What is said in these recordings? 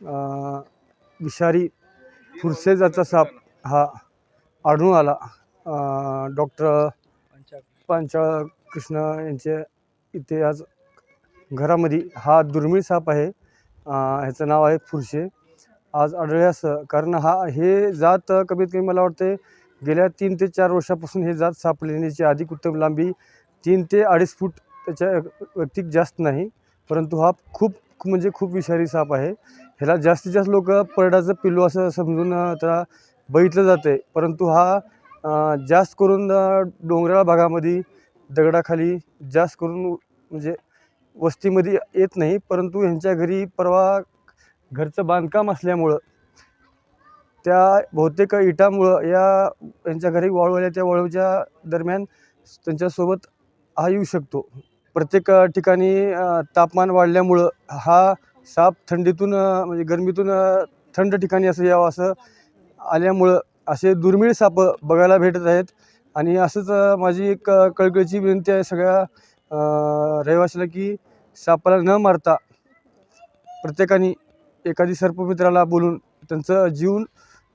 विषारी फुरसेजाचा साप हा आढळून आला. डॉक्टर पांचाळ कृष्ण यांच्या इथे आज घरामध्ये हा दुर्मिळ साप आहे. ह्याचं नाव आहे फुरशे आज आढळल्यास कारण हा हे जात कमीत कमी मला वाटते गेल्या तीन ते चार वर्षापासून हे जात सापडण्याची अधिक उत्तम लांबी तीन ते अडीच फूट त्याच्या व्यक्तिक जास्त नाही. परंतु हा खूप म्हणजे खूप विषारी साप आहे. ह्याला जास्तीत जास्त लोक परडाचं पिल्लू असं समजून त्याला बघितलं जातं आहे परंतु हा जास्त करून डोंगराळ भागामध्ये दगडाखाली जास्त करून म्हणजे वस्तीमध्ये येत नाही. परंतु ह्यांच्या घरी परवा घरचं बांधकाम असल्यामुळं त्या बहुतेक इटामुळं या यांच्या घरी वाळू आल्या त्या वाळूच्या दरम्यान त्यांच्यासोबत हा येऊ शकतो. प्रत्येक ठिकाणी तापमान वाढल्यामुळं हा साप थंडीतून म्हणजे गरमीतून थंड ठिकाणी असं यावं असं आल्यामुळं असे दुर्मिळ साप बघायला भेटत आहेत. आणि असंच माझी एक कळकळीची विनंती आहे सगळ्या रहिवासीला रहिवाशाला की सापाला न मारता प्रत्येकाने एखादी सर्पमित्राला बोलून त्यांचं जीव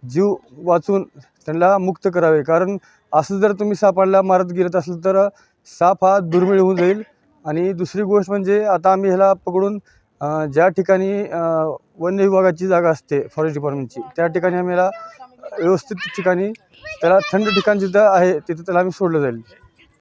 जीव वाचून त्यांना मुक्त करावे. कारण असं जर तुम्ही सापाला मारत गेलत असेल तर साप हा दुर्मिळ होऊन जाईल. आणि दुसरी गोष्ट म्हणजे आता आम्ही ह्याला पकडून ज्या ठिकाणी वन्य विभागाची जागा असते फॉरेस्ट डिपार्टमेंटची त्या ठिकाणी आम्ही ह्याला व्यवस्थित ठिकाणी त्याला थंड ठिकाण जिथं आहे तिथं त्याला आम्ही सोडलं जाईल.